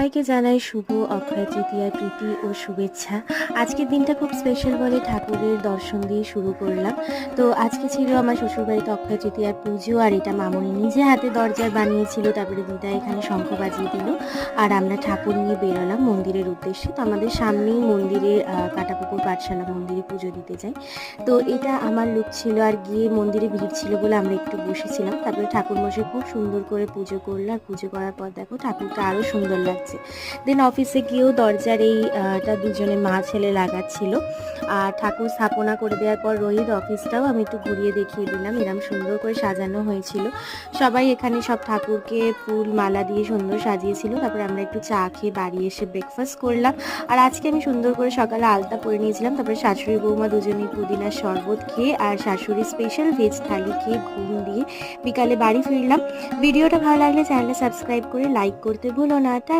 সবাইকে জানাই শুভ অক্ষয় তৃতীয়ার প্রীতি ও শুভেচ্ছা। আজকের দিনটা খুব স্পেশাল বলে ঠাকুরের দর্শন দিয়ে শুরু করলাম। তো আজকে ছিল আমার শ্বশুরবাড়িতে অক্ষয় তৃতীয়ার পুজো আর এটা মামনি নিজে হাতে দরজায় বানিয়েছিল, তারপরে দিদা এখানে শঙ্খ বাজিয়ে দিল। আর আমরা ঠাকুর নিয়ে বেরোলাম মন্দিরের উদ্দেশ্যে। তো আমাদের সামনেই মন্দিরে কাটাপুকুর পাঠশালা মন্দিরে পুজো দিতে যাই। তো এটা আমার লুক ছিল আর গিয়ে মন্দিরে ভিড় ছিল বলে আমরা একটু বসেছিলাম। তারপরে ঠাকুর মশাই খুব সুন্দর করে পুজো করল আর পুজো করার পর দেখো ঠাকুরকে আরও সুন্দর লাগছে। দেন অফিসে গিয়েও দরজার এই আহ, দুজনে মা ছেলে লাগাচ্ছিল। আর ঠাকুর স্থাপনা করে দেওয়ার পর রোহিত অফিসটাও আমি একটু ঘুরিয়ে দেখিয়ে দিলাম। এরম সুন্দর করে সাজানো হয়েছিল। সবাই এখানে সব ঠাকুরকে ফুল মালা দিয়ে সুন্দর সাজিয়েছিল। তারপরে আমরা একটু চা খেয়ে বাড়ি এসে ব্রেকফাস্ট করলাম। আর আজকে আমি সুন্দর করে সকালে আলতা পরে নিয়েছিলাম। তারপরে শাশুড়ি বৌমা দুজনেই পুদিনার শরবত খেয়ে আর শাশুড়ি স্পেশাল ভেজ থালি খেয়ে ঘুম দিয়ে বিকালে বাড়ি ফিরলাম। ভিডিওটা ভালো লাগলে চ্যানেলটা সাবস্ক্রাইব করে লাইক করতে ভুলো না।